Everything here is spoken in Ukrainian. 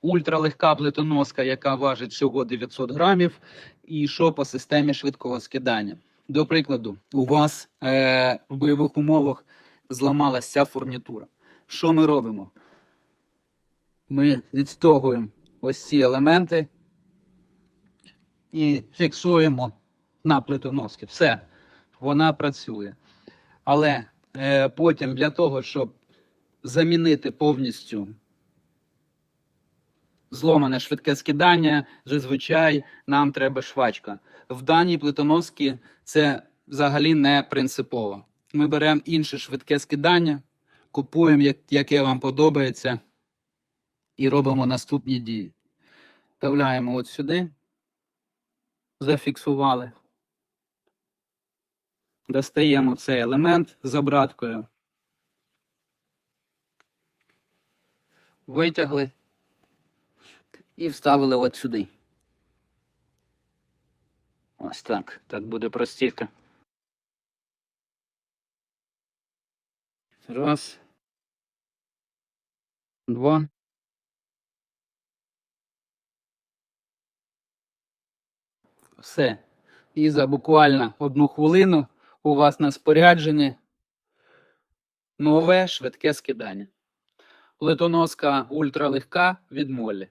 ультралегка плитоноска, яка важить всього 900 грамів, і що по системі швидкого скидання. До прикладу, у вас е, в бойових умовах зламалася фурнітура. Що ми робимо? Ми відстогуємо ось ці елементи і фіксуємо на плитоноски. Все, вона працює. Але е, потім для того, щоб замінити повністю зломане швидке скидання, зазвичай нам треба швачка. В даній плитоноски це взагалі не принципово. Ми беремо інше швидке скидання, купуємо, як- яке вам подобається, і робимо наступні дії. Вставляємо от сюди, зафіксували. Достаємо цей елемент з обраткою. Витягли і вставили от сюди. Ось так. Так буде простіше. Раз. Два. Все. І за буквально одну хвилину у вас на спорядженні нове швидке скидання. Плитоноска ультралегка від Моллі.